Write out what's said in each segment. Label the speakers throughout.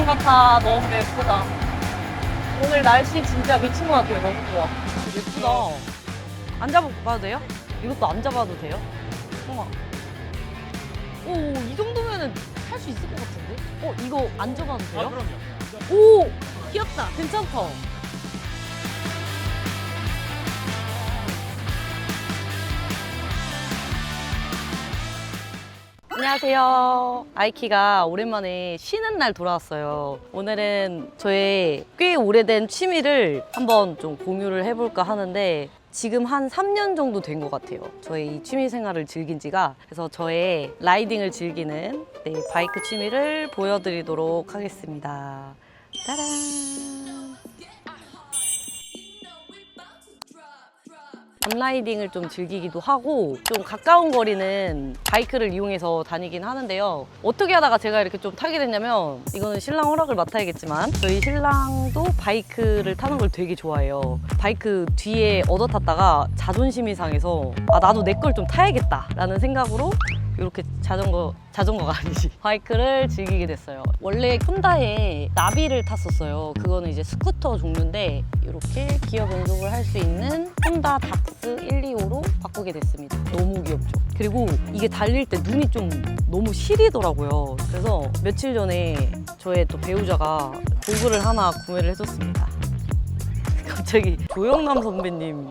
Speaker 1: 같아. 너무 예쁘다. 오늘 날씨 진짜 미친 것 같아요. 너무 좋아.
Speaker 2: 예쁘다. 앉아봐도 돼요? 이것도 앉아봐도 돼요? 어머. 오, 이 정도면은 할수 있을 것 같은데? 어, 이거 앉아봐도 돼요?
Speaker 3: 아, 그럼요.
Speaker 2: 오! 귀엽다. 괜찮다. 안녕하세요. 아이키가 오랜만에 쉬는 날 돌아왔어요. 오늘은 저의 꽤 오래된 취미를 한번 좀 공유를 해볼까 하는데 지금 한 3년 정도 된 것 같아요. 저의 이 취미 생활을 즐긴 지가. 그래서 저의 라이딩을 즐기는 네, 바이크 취미를 보여드리도록 하겠습니다. 짜란! 밤라이딩을 좀 즐기기도 하고 좀 가까운 거리는 바이크를 이용해서 다니긴 하는데요. 어떻게 하다가 제가 이렇게 좀 타게 됐냐면 이거는 신랑 허락을 맡아야겠지만 저희 신랑도 바이크를 타는 걸 되게 좋아해요. 바이크 뒤에 얻어 탔다가 자존심이 상해서 아 나도 내 걸 좀 타야겠다 라는 생각으로 이렇게 자전거 자전거가 아니지 바이크를 즐기게 됐어요. 원래 혼다에 나비를 탔었어요. 그거는 이제 스쿠터 종류인데 이렇게 기어 변속을 할 수 있는 혼다 닥스 125로 바꾸게 됐습니다. 너무 귀엽죠. 그리고 이게 달릴 때 눈이 좀 너무 시리더라고요. 그래서 며칠 전에 저의 또 배우자가 고글을 하나 구매를 해줬습니다. 갑자기 조영남 선배님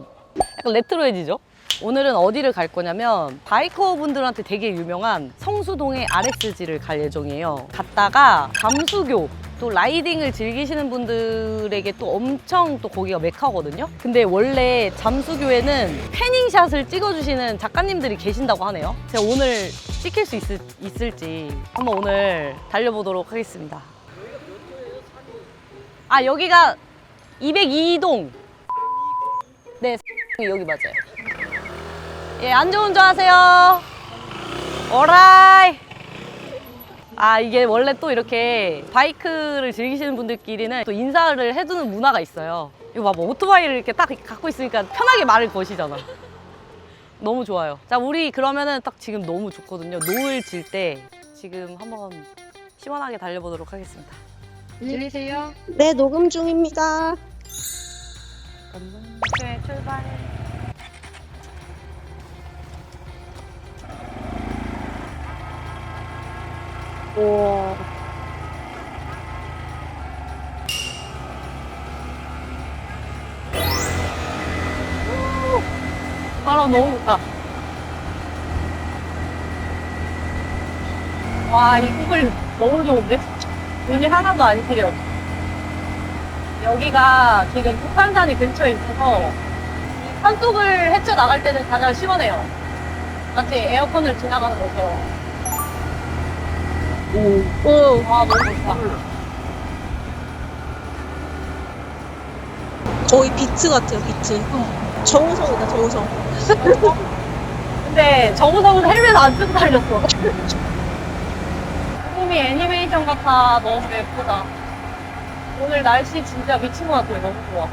Speaker 2: 약간 레트로해지죠? 오늘은 어디를 갈 거냐면 바이커 분들한테 되게 유명한 성수동의 RSG를 갈 예정이에요. 갔다가 감수교 또 라이딩을 즐기시는 분들에게 또 엄청 또 거기가 메카거든요. 근데 원래 잠수교에는 패닝샷을 찍어주시는 작가님들이 계신다고 하네요. 제가 오늘 찍힐 수 있을, 있을지 한번 오늘 달려보도록 하겠습니다. 아 여기가 202동. 네 여기 맞아요. 예, 안전운전 하세요. 오라이. 아, 이게 원래 또 이렇게 바이크를 즐기시는 분들끼리는 또 인사를 해두는 문화가 있어요. 이거 봐봐, 오토바이를 이렇게 딱 갖고 있으니까 편하게 말을 거시잖아. 너무 좋아요. 자, 우리 그러면은 딱 지금 너무 좋거든요. 노을 질 때 지금 한번 시원하게 달려보도록 하겠습니다.
Speaker 1: 들리세요?
Speaker 4: 네, 녹음 중입니다.
Speaker 1: 네, 출발.
Speaker 4: 우와.
Speaker 1: 바람 너무 좋다. 와, 이 구글 너무 좋은데? 눈이 하나도 안 시려. 여기가 지금 북한산이 근처에 있어서 이 산속을 헤쳐나갈 때는 가장 시원해요. 마치 에어컨을 지나가는 것처럼. 오, 오, 와, 너무 좋다.
Speaker 4: 거의 비트 같아요, 비트. 정우성이다, 정우성.
Speaker 1: 근데 정우성은 헬멧 안 쓰고 달렸어. 꿈이 애니메이션 같아. 너무 예쁘다. 오늘 날씨 진짜 미친 것 같아요. 너무 좋아.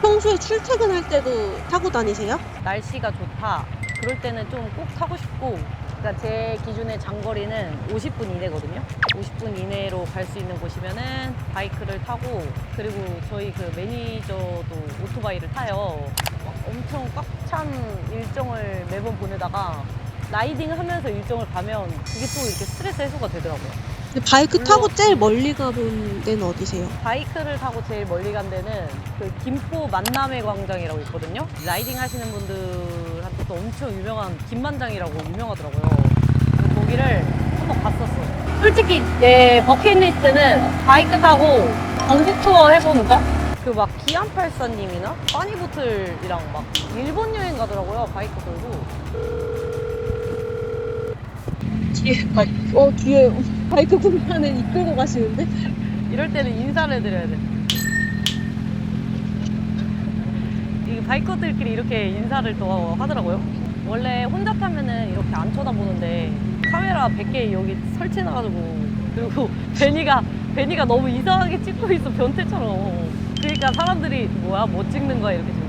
Speaker 4: 평소에 출퇴근할 때도 타고 다니세요?
Speaker 2: 날씨가 좋다. 그럴 때는 좀 꼭 타고 싶고, 그러니까 제 기준의 장거리는 50분 이내거든요. 50분 이내로 갈 수 있는 곳이면은 바이크를 타고, 그리고 저희 그 매니저도 오토바이를 타요. 막 엄청 꽉 찬 일정을 매번 보내다가 라이딩을 하면서 일정을 가면 그게 또 이렇게 스트레스 해소가 되더라고요.
Speaker 4: 바이크 타고 제일 멀리 가본 데는 어디세요?
Speaker 2: 바이크를 타고 제일 멀리 간 데는 그 김포 만남의 광장이라고 있거든요. 라이딩 하시는 분들한테 또 엄청 유명한 김만장이라고 유명하더라고요. 거기를 한번 갔었어요.
Speaker 1: 솔직히 내 버킷리스트는 바이크 타고 전국 투어 해보는 거?
Speaker 2: 그 막 기안팔사님이나 빠니보틀이랑 막 일본 여행 가더라고요. 바이크 끌고.
Speaker 4: 뒤에 바이크. 어, 뒤에 바이크 공간에 이끌고 가시는데?
Speaker 2: 이럴 때는 인사를 해드려야 돼. 이 바이커들끼리 이렇게 인사를 또 하더라고요. 원래 혼자 타면은 이렇게 안 쳐다보는데 카메라 100개 여기 설치해놔가지고 그리고 베니가 베니가 너무 이상하게 찍고 있어 변태처럼. 그러니까 사람들이 뭐야 뭐 찍는 거야 이렇게 지금.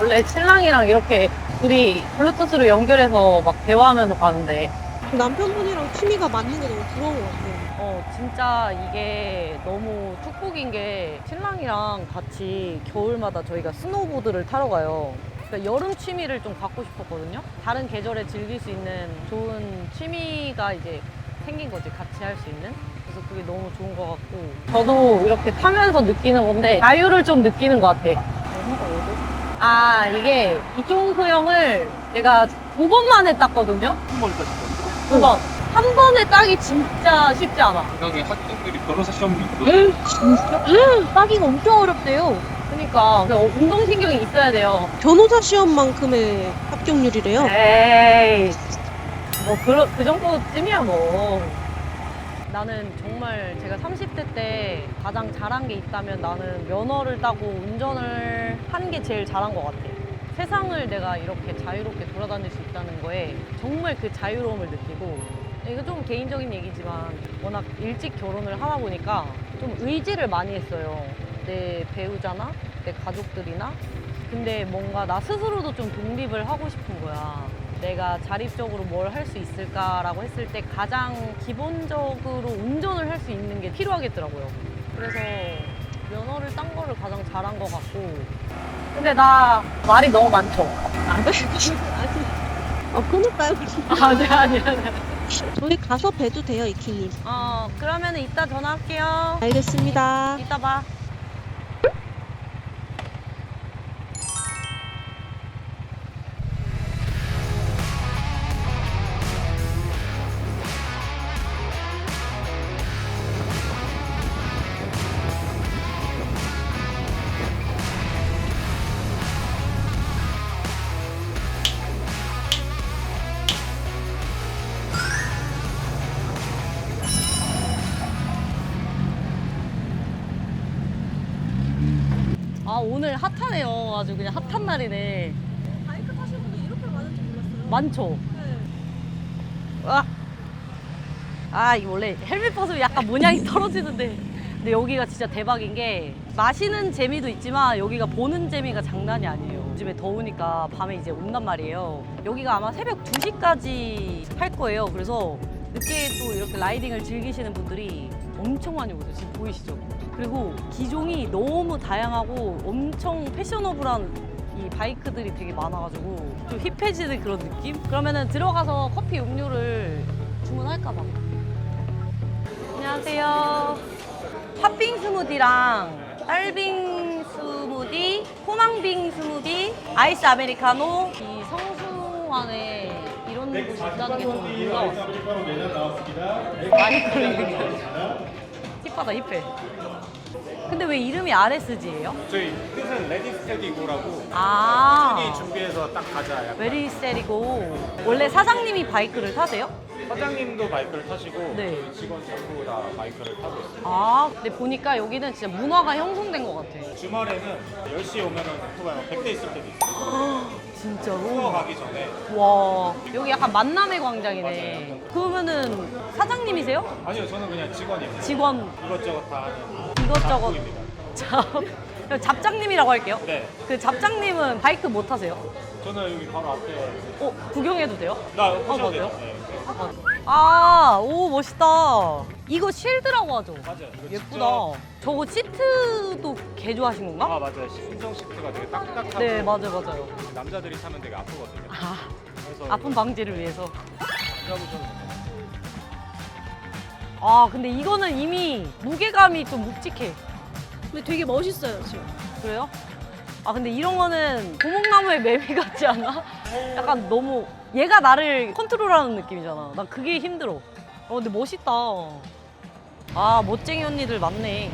Speaker 1: 원래 신랑이랑 이렇게 둘이 블루투스로 연결해서 막 대화하면서 가는데
Speaker 4: 남편분이랑 취미가 맞는 게 너무 부러운 것 같아요.
Speaker 2: 어, 진짜 이게 너무 축복인 게 신랑이랑 같이 겨울마다 저희가 스노보드를 타러 가요. 그러니까 여름 취미를 좀 갖고 싶었거든요. 다른 계절에 즐길 수 있는 좋은 취미가 이제 생긴 거지, 같이 할 수 있는. 그래서 그게 너무 좋은 것 같고. 저도 이렇게 타면서 느끼는 건데, 자유를 좀 느끼는 것 같아. 아, 이게 이종 소형을 제가 두 번만에 땄거든요.
Speaker 3: 한번 따셨거든요.
Speaker 2: 두 번. 한 번에 따기 진짜 쉽지 않아.
Speaker 3: 세상에 학생들이 변호사 시험도 있거든요.
Speaker 4: 진짜? 따기가 엄청 어렵대요.
Speaker 2: 그러니까 그 운동신경이 있어야 돼요.
Speaker 4: 변호사 시험만큼의 합격률이래요.
Speaker 2: 에이, 뭐 그, 그 정도쯤이야 뭐. 나는 정말 제가 30대 때 가장 잘한 게 있다면 나는 면허를 따고 운전을 한 게 제일 잘한 것 같아. 세상을 내가 이렇게 자유롭게 돌아다닐 수 있다는 거에 정말 그 자유로움을 느끼고 이거 좀 개인적인 얘기지만 워낙 일찍 결혼을 하다 보니까 좀 의지를 많이 했어요. 내 배우자나 내 가족들이나 근데 뭔가 나 스스로도 좀 독립을 하고 싶은 거야. 내가 자립적으로 뭘 할 수 있을까라고 했을 때 가장 기본적으로 운전을 할 수 있는 게 필요하겠더라고요. 그래서 면허를 딴 거를 가장 잘한 것 같고. 근데 나 말이 너무 많죠?
Speaker 4: 아니, 아니. 아, 끊을까요?
Speaker 2: 아니, 아니, 아니.
Speaker 4: 저희 가서 봬도 돼요, 이키님.
Speaker 2: 어, 그러면 이따 전화할게요.
Speaker 4: 알겠습니다.
Speaker 2: 이따 봐. 오늘 핫하네요. 아주 그냥 핫한 날이네.
Speaker 4: 바이크 타시는 분이 이렇게 많은지 몰랐어요.
Speaker 2: 많죠? 아, 아, 이거 원래 헬멧 벗으면 약간 모양이 떨어지는데. 근데 여기가 진짜 대박인 게 마시는 재미도 있지만 여기가 보는 재미가 장난이 아니에요. 요즘에 더우니까 밤에 이제 온단 말이에요. 여기가 아마 새벽 2시까지 할 거예요. 그래서 늦게 또 이렇게 라이딩을 즐기시는 분들이 엄청 많이 오세요. 지금 보이시죠? 그리고 기종이 너무 다양하고 엄청 패셔너블한 이 바이크들이 되게 많아가지고 좀 힙해지는 그런 느낌? 그러면은 들어가서 커피 음료를 주문할까 봐. 안녕하세요. 팥빙 스무디랑 딸빙 스무디, 포망빙 스무디, 아이스 아메리카노. 이 성수 안에 이런 곳이 있다는 게 좀 놀라웠어요. 많이 걸리는 힙하다 힙해. 근데 왜 이름이 RSG예요?
Speaker 3: 저희 뜻은 레디 스테디고라고
Speaker 2: 아.
Speaker 3: 이 준비해서 딱 가자. 약간.
Speaker 2: 메리 세리고 원래 사장님이 바이크를 타세요?
Speaker 3: 사장님도 바이크를 타시고
Speaker 2: 네.
Speaker 3: 저희 직원 전부 다 바이크를 타고 있어요.
Speaker 2: 아 근데 보니까 여기는 진짜 문화가 형성된 것 같아
Speaker 3: 주말에는 10시에 오면은 오토바이 막 100대 있을 때도 있어요.
Speaker 2: 진짜로?
Speaker 3: 가기 전에
Speaker 2: 와 여기 약간 만남의 광장이네 그러면은 사장님이세요?
Speaker 3: 아니요 저는 그냥 직원이에요.
Speaker 2: 직원
Speaker 3: 이것저것 다 하는
Speaker 2: 이것저것
Speaker 3: 잡부입니다.
Speaker 2: 잡 그럼 잡장님이라고 할게요
Speaker 3: 네.
Speaker 2: 그 잡장님은 바이크 못 타세요?
Speaker 3: 저는 여기 바로 앞에
Speaker 2: 어 구경해도 돼요?
Speaker 3: 나
Speaker 2: 어,
Speaker 3: 보셔도 돼요.
Speaker 2: 맞아요?
Speaker 3: 네.
Speaker 2: 아, 오, 멋있다. 이거 쉴드라고 하죠?
Speaker 3: 맞아요. 이거
Speaker 2: 예쁘다.
Speaker 3: 직접-
Speaker 2: 저거 시트도 개조하신 건가?
Speaker 3: 아 맞아요. 신성 시트가 되게 딱딱하고
Speaker 2: 네, 맞아요, 맞아요.
Speaker 3: 남자들이 타면 되게 아프거든요.
Speaker 2: 아,
Speaker 3: 그래서
Speaker 2: 아픈 방지를 위해서.
Speaker 3: 잡으셔도 돼요.
Speaker 2: 아, 근데 이거는 이미 무게감이 좀 묵직해.
Speaker 4: 근데 되게 멋있어요, 지금.
Speaker 2: 그래요? 아, 근데 이런 거는 고목나무의 매미 같지 않아? 약간 너무 얘가 나를 컨트롤하는 느낌이잖아. 난 그게 힘들어. 어, 근데 멋있다. 아, 멋쟁이 언니들 많네.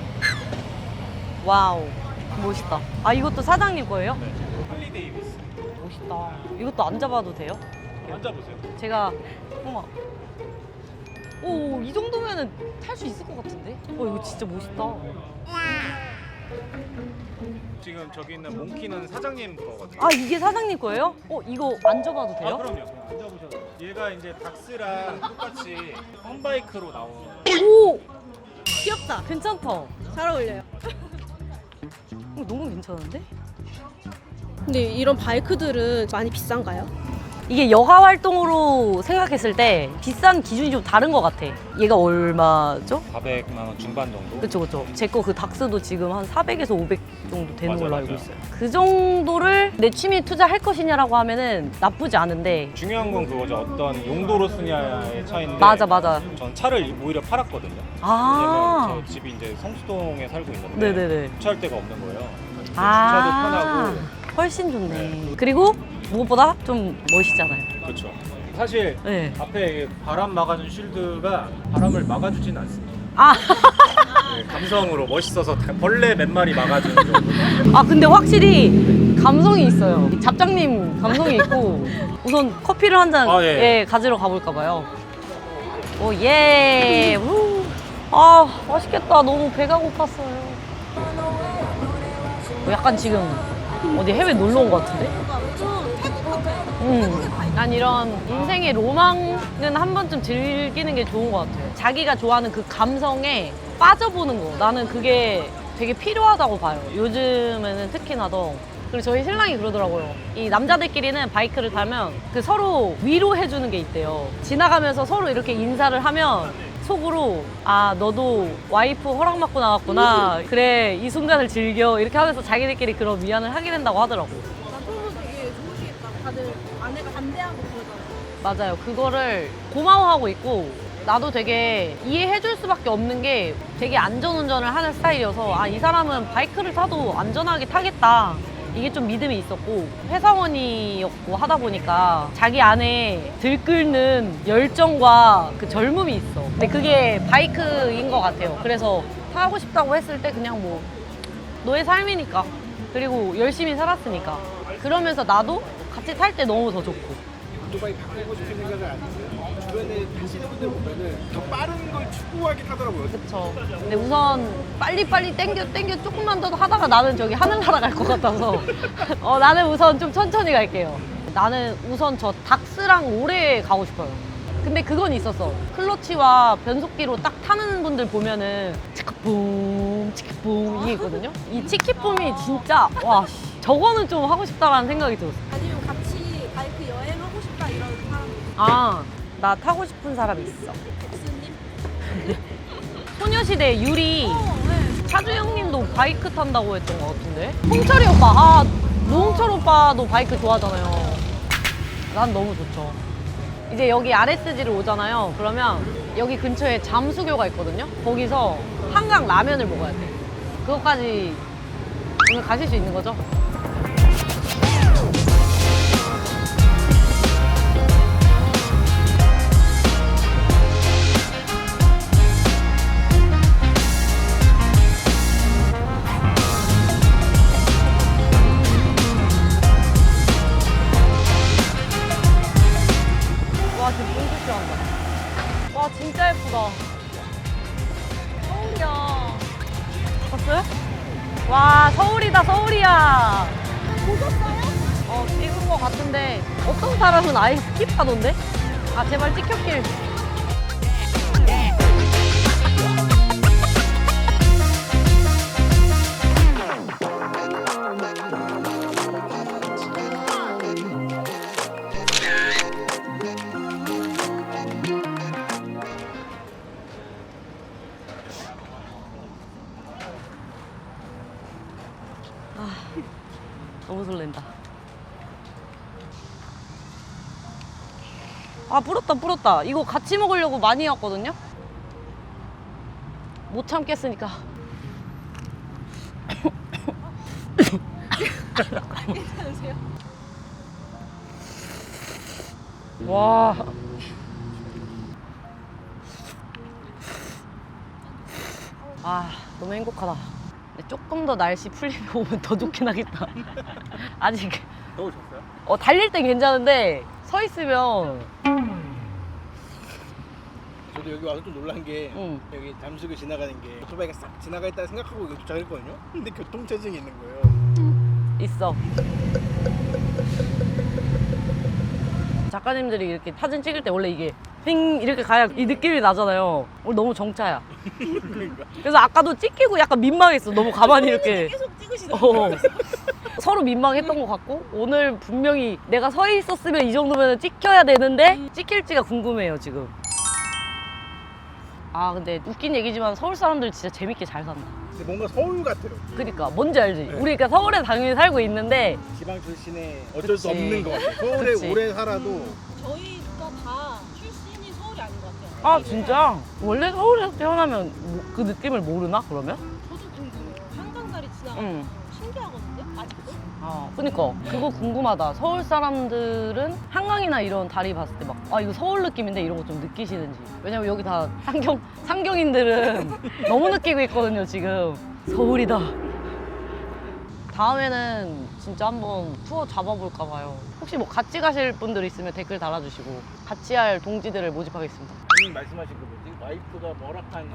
Speaker 2: 와우. 멋있다. 아, 이것도 사장님 거예요?
Speaker 3: 네. 할리 데이비스.
Speaker 2: 멋있다. 이것도 안 잡아도 돼요?
Speaker 3: 앉아보세요.
Speaker 2: 제가 어머. 오, 이 정도면은 탈 수 있을 것 같은데? 어, 이거 진짜 멋있다.
Speaker 3: 지금 저기 있는 몽키는 사장님 거거든요.
Speaker 2: 아, 이게 사장님 거예요? 어, 이거 안 접어도 돼요?
Speaker 3: 아 그럼요. 앉아보셔도 돼요. 얘가 이제 닥스랑 똑같이 홈바이크로 나오는
Speaker 2: 오!
Speaker 4: 귀엽다.
Speaker 2: 괜찮다.
Speaker 4: 잘 어울려요.
Speaker 2: 어, 너무 괜찮은데?
Speaker 4: 근데 이런 바이크들은 많이 비싼가요?
Speaker 2: 이게 여가 활동으로 생각했을 때 비싼 기준이 좀 다른 것 같아. 얘가 얼마죠?
Speaker 3: 400만 원 중반 정도.
Speaker 2: 그쵸 그쵸. 제 거 그 닥스도 지금 한 400에서 500 정도 되는
Speaker 3: 맞아,
Speaker 2: 걸로
Speaker 3: 맞아.
Speaker 2: 알고 있어요. 그 정도를 내 취미에 투자할 것이냐라고 하면은 나쁘지 않은데
Speaker 3: 중요한 건 그거죠. 어떤 용도로 쓰냐의 차이인데.
Speaker 2: 맞아 맞아.
Speaker 3: 전 차를 오히려 팔았거든요.
Speaker 2: 아
Speaker 3: 왜냐면 저 집이 이제 성수동에 살고 있는데
Speaker 2: 네네네.
Speaker 3: 주차할 데가 없는 거예요. 주차도
Speaker 2: 아
Speaker 3: 편하고.
Speaker 2: 훨씬 좋네.
Speaker 3: 네.
Speaker 2: 그리고 무엇보다 좀 멋있잖아요.
Speaker 3: 그렇죠. 사실
Speaker 2: 네.
Speaker 3: 앞에 바람 막아준 쉴드가 바람을 막아주진 않습니다.
Speaker 2: 아,
Speaker 3: 네, 감성으로 멋있어서 다- 벌레 몇 마리 막아주는 정도.
Speaker 2: 아 근데 확실히 감성이 있어요. 잡장님 감성이 있고 우선 커피를 한 잔
Speaker 3: 아, 예.
Speaker 2: 예, 가지러 가볼까 봐요. 오 예. 우. 아 맛있겠다. 너무 배가 고팠어요. 어, 약간 지금 어디 해외 놀러 온 것 같은데? 음, 난 이런 인생의 로망은 한 번쯤 즐기는 게 좋은 것 같아요. 자기가 좋아하는 그 감성에 빠져보는 거. 나는 그게 되게 필요하다고 봐요. 요즘에는 특히나 더. 그리고 저희 신랑이 그러더라고요. 이 남자들끼리는 바이크를 타면 그 서로 위로해주는 게 있대요. 지나가면서 서로 이렇게 인사를 하면 속으로 아 너도 와이프 허락받고 나왔구나 그래 이 순간을 즐겨 이렇게 하면서 자기들끼리 그런 위안을 하게 된다고 하더라고
Speaker 4: 남편분 되게 좋으시겠다. 다들 아내가 반대하고 그러잖아요.
Speaker 2: 맞아요. 그거를 고마워하고 있고 나도 되게 이해해줄 수밖에 없는 게 되게 안전운전을 하는 스타일이어서 아 이 사람은 바이크를 타도 안전하게 타겠다. 이게 좀 믿음이 있었고 회사원이었고 하다 보니까 자기 안에 들끓는 열정과 그 젊음이 있어. 근데 그게 바이크인 것 같아요. 그래서 타고 싶다고 했을 때 그냥 뭐 너의 삶이니까. 그리고 열심히 살았으니까. 그러면서 나도 같이 탈 때 너무 더 좋고
Speaker 5: 오토바이 바꾸고 싶은 생각을 안 했어요. 주변에 타시는 분들 보면은 더 빠른 걸 추구하게 타더라고요.
Speaker 2: 그쵸. 근데 우선 빨리빨리 땡겨 땡겨 조금만 더 하다가 나는 저기 하늘나라 갈 것 같아서 어 나는 우선 좀 천천히 갈게요. 나는 우선 저 닥스랑 오래 가고 싶어요. 근데 그건 있었어. 클러치와 변속기로 딱 타는 분들 보면은 치크뿡 치크뿡 이게 있거든요. 이 치키쁨이 진짜 와 씨, 저거는 좀 하고 싶다라는 생각이 들었어.
Speaker 4: 아니면
Speaker 2: 아 나 타고 싶은 사람 있어.
Speaker 4: 교수님?
Speaker 2: 소녀시대 유리
Speaker 4: 어, 네.
Speaker 2: 차주 형님도 바이크 탄다고 했던 것 같은데? 홍철이 오빠, 아, 노홍철 오빠도 바이크 좋아하잖아요. 난 너무 좋죠. 이제 여기 RSG를 오잖아요. 그러면 여기 근처에 잠수교가 있거든요. 거기서 한강 라면을 먹어야 돼. 그것까지 오늘 가실 수 있는 거죠? 와, 지금 뽕 시원하다. 와, 진짜 예쁘다. 서울이야. 봤어요? 와, 서울이다, 서울이야. 보셨어요? 어, 찍은 것 같은데, 어떤 사람은 아예 스킵하던데? 아, 제발 찍혔길. 너무 설렌다. 아, 불었다, 불었다. 이거 같이 먹으려고 많이 왔거든요? 못 참겠으니까.
Speaker 4: 괜찮으세요?
Speaker 2: 와. 아, 너무 행복하다. 조금 더 날씨 풀리면 오면 더 좋긴 하겠다. 아직.
Speaker 3: 더우셨어요?
Speaker 2: 어, 달릴 땐 괜찮은데, 서 있으면.
Speaker 5: 저도 여기 와서 좀 놀란 게
Speaker 2: 응.
Speaker 5: 여기 잠수교 지나가는 게 오토바이가 싹 지나가있다 생각하고 여기 도착했거든요. 근데 교통체증이 있는 거예요.
Speaker 2: 있어. 작가님들이 이렇게 사진 찍을 때 원래 이게 핑 이렇게 가야 이 느낌이 나잖아요. 오늘 너무 정차야. 그래서 아까도 찍히고 약간 민망했어. 너무 가만히 이렇게.
Speaker 4: 계속 찍으시는
Speaker 2: 어. 서로 민망했던 것 같고 오늘 분명히 내가 서 있었으면 이 정도면 찍혀야 되는데 찍힐지가 궁금해요 지금. 아 근데 웃긴 얘기지만 서울 사람들 진짜 재밌게 잘 산다.
Speaker 5: 근데 뭔가 서울 같아요.
Speaker 2: 그러니까 뭔지 알지?
Speaker 5: 네.
Speaker 2: 우리 그러니까 서울에 당연히 살고 있는데
Speaker 5: 지방 출신에 어쩔 수
Speaker 2: 그치.
Speaker 5: 없는 것 같아요. 서울에
Speaker 2: 그치.
Speaker 5: 오래 살아도
Speaker 4: 출신이 서울이 아
Speaker 2: 진짜 원래 서울에서 태어나면 뭐- 그 느낌을 모르나 그러면?
Speaker 4: 저도 궁금해요. 한강다리 지나가면
Speaker 2: 응.
Speaker 4: 신기하거든요. 아직도.
Speaker 2: 아, 그니까 그거 궁금하다. 서울 사람들은 한강이나 이런 다리 봤을 때 막 아 이거 서울 느낌인데 이런 거 좀 느끼시는지. 왜냐면 여기 다 상경 상경인들은 너무 느끼고 있거든요 지금. 서울이다. 다음에는 진짜 한번 투어 잡아볼까 봐요. 혹시 뭐 같이 가실 분들 있으면 댓글 달아주시고 같이 할 동지들을 모집하겠습니다.
Speaker 5: 형님 말씀하신 그 뭐지? 와이프가 허락한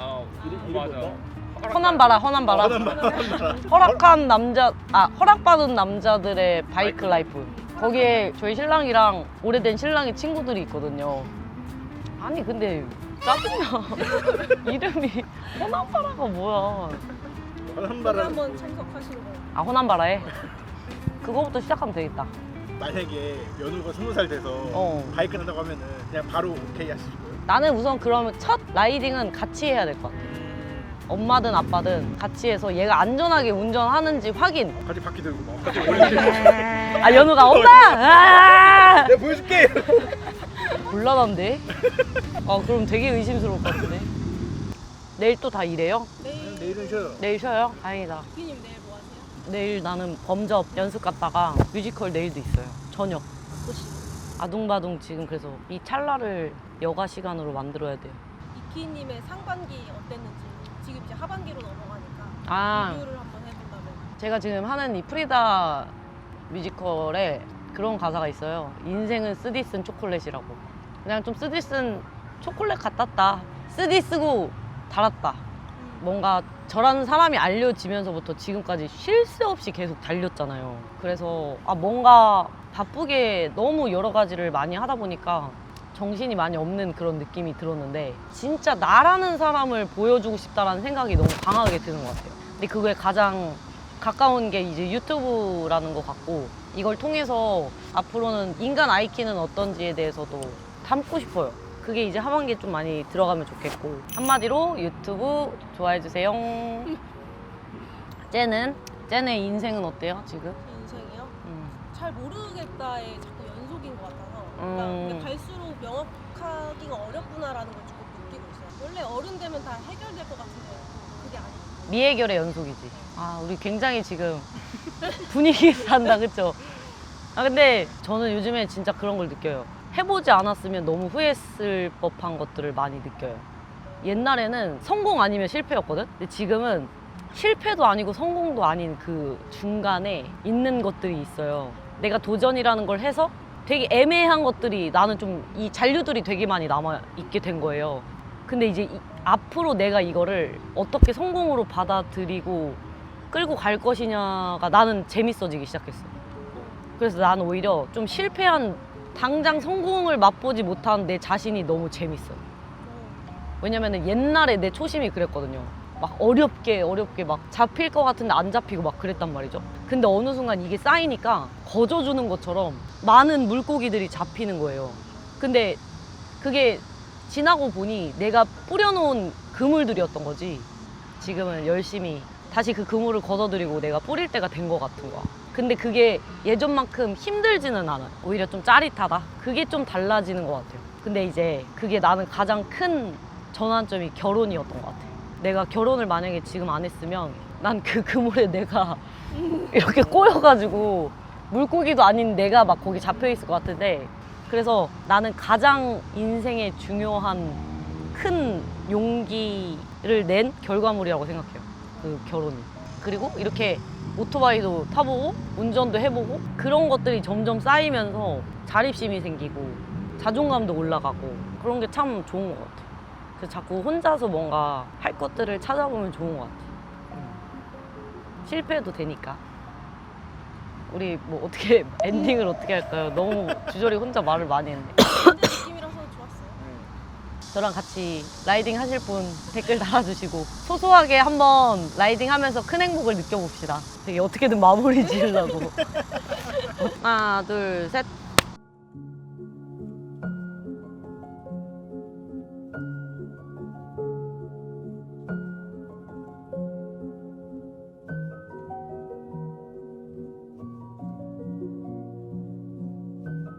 Speaker 5: 이름 이름
Speaker 3: 맞아.
Speaker 5: 뭔가?
Speaker 2: 허남바라 허남바라. 허락한 남자 아 허락받은 남자들의 바이크 라이프 거기에 저희 신랑이랑 오래된 신랑의 친구들이 있거든요 아니 근데 짜증나 이름이 허남바라가 뭐야
Speaker 4: 오늘
Speaker 5: 한바람
Speaker 4: 한번 참석하시는 거예요.
Speaker 2: 아 허남바라에 그거부터 시작하면 되겠다
Speaker 5: 만약에 연우가 스무 살 돼서
Speaker 2: 어.
Speaker 5: 바이크 탄다고 하면은 그냥 바로 오케이 하실 거예요?
Speaker 2: 나는 우선 그러면 첫 라이딩은 같이 해야 될 것 같아 엄마든 아빠든 같이 해서 얘가 안전하게 운전하는지 확인
Speaker 5: 같이 바퀴 들고 막 같이 올리고
Speaker 2: 아 연우가 엄마 아!
Speaker 5: 내가 보여줄게.
Speaker 2: 곤란한데? 아 그럼 되게 의심스러울 것 같은데 내일 또 다 일해요?
Speaker 4: 내일
Speaker 5: 내일은 쉬어요.
Speaker 2: 내일 쉬어요? 다행이다
Speaker 4: 비님 내일?
Speaker 2: 내일 나는 범접 연습 갔다가 뮤지컬 내일도 있어요 저녁
Speaker 4: 보시.
Speaker 2: 아둥바둥 지금 그래서 이 찰나를 여가 시간으로 만들어야 돼요
Speaker 4: 이키님의 상반기 어땠는지 지금 이제 하반기로 넘어가니까
Speaker 2: 아
Speaker 4: 리뷰를 한번 해본다면.
Speaker 2: 제가 지금 하는 이 프리다 뮤지컬에 그런 가사가 있어요. 인생은 쓰디 쓴 초콜릿이라고. 그냥 좀 쓰디 쓴 초콜릿 같았다. 쓰디 쓰고 달았다. 뭔가 저라는 사람이 알려지면서부터 지금까지 쉴 새 없이 계속 달렸잖아요. 그래서 아 뭔가 바쁘게 너무 여러 가지를 많이 하다 보니까 정신이 많이 없는 그런 느낌이 들었는데 진짜 나라는 사람을 보여주고 싶다라는 생각이 너무 강하게 드는 것 같아요. 근데 그거에 가장 가까운 게 이제 유튜브라는 것 같고 이걸 통해서 앞으로는 인간 아이키는 어떤지에 대해서도 담고 싶어요. 그게 이제 하반기에 좀 많이 들어가면 좋겠고 한마디로 유튜브 좋아해 주세요. 쟤는 쟤네 인생은 어때요 지금?
Speaker 4: 제 인생이요?
Speaker 2: 음.
Speaker 4: 잘 모르겠다의 자꾸 연속인 것 같아서
Speaker 2: 음.
Speaker 4: 그러니까 근데 갈수록 명확하기가 어렵구나라는 걸 조금 느끼고 있어요. 원래 어른 되면 다 해결될 것 같은데 그게 아니고
Speaker 2: 미해결의 연속이지. 아, 우리 굉장히 지금 분위기 산다, 그쵸? 아, 근데 저는 요즘에 진짜 그런 걸 느껴요. 해보지 않았으면 너무 후회했을 법한 것들을 많이 느껴요. 옛날에는 성공 아니면 실패였거든? 근데 지금은 실패도 아니고 성공도 아닌 그 중간에 있는 것들이 있어요. 내가 도전이라는 걸 해서 되게 애매한 것들이 나는 좀 이 잔류들이 되게 많이 남아 있게 된 거예요. 근데 이제 이- 앞으로 내가 이거를 어떻게 성공으로 받아들이고 끌고 갈 것이냐가 나는 재밌어지기 시작했어. 그래서 나는 오히려 좀 실패한 당장 성공을 맛보지 못한 내 자신이 너무 재밌어. 왜냐면은 옛날에 내 초심이 그랬거든요. 막 어렵게 어렵게 막 잡힐 것 같은데 안 잡히고 막 그랬단 말이죠. 근데 어느 순간 이게 쌓이니까 거저주는 것처럼 많은 물고기들이 잡히는 거예요. 근데 그게 지나고 보니 내가 뿌려놓은 그물들이었던 거지. 지금은 열심히 다시 그 그물을 걷어들이고 내가 뿌릴 때가 된 것 같은 거야. 근데 그게 예전만큼 힘들지는 않아. 오히려 좀 짜릿하다. 그게 좀 달라지는 것 같아요. 근데 이제 그게 나는 가장 큰 전환점이 결혼이었던 것 같아. 내가 결혼을 만약에 지금 안 했으면 난 그 그물에 내가 이렇게 꼬여가지고 물고기도 아닌 내가 막 거기 잡혀 있을 것 같은데 그래서 나는 가장 인생에 중요한 큰 용기를 낸 결과물이라고 생각해요. 그 결혼이. 그리고 이렇게 오토바이도 타보고 운전도 해보고 그런 것들이 점점 쌓이면서 자립심이 생기고 자존감도 올라가고 그런 게 참 좋은 것 같아요. 그래서 자꾸 혼자서 뭔가 할 것들을 찾아보면 좋은 것 같아요. 음. 실패해도 되니까. 우리 뭐 어떻게 엔딩을 어떻게 할까요? 너무 주저리 혼자 말을 많이 했네.
Speaker 4: 근데 느낌이라서 좋았어요.
Speaker 2: 저랑 같이 라이딩 하실 분 댓글 달아주시고 소소하게 한번 라이딩 하면서 큰 행복을 느껴봅시다. 되게 어떻게든 마무리 지으려고. 하나, 둘, 셋.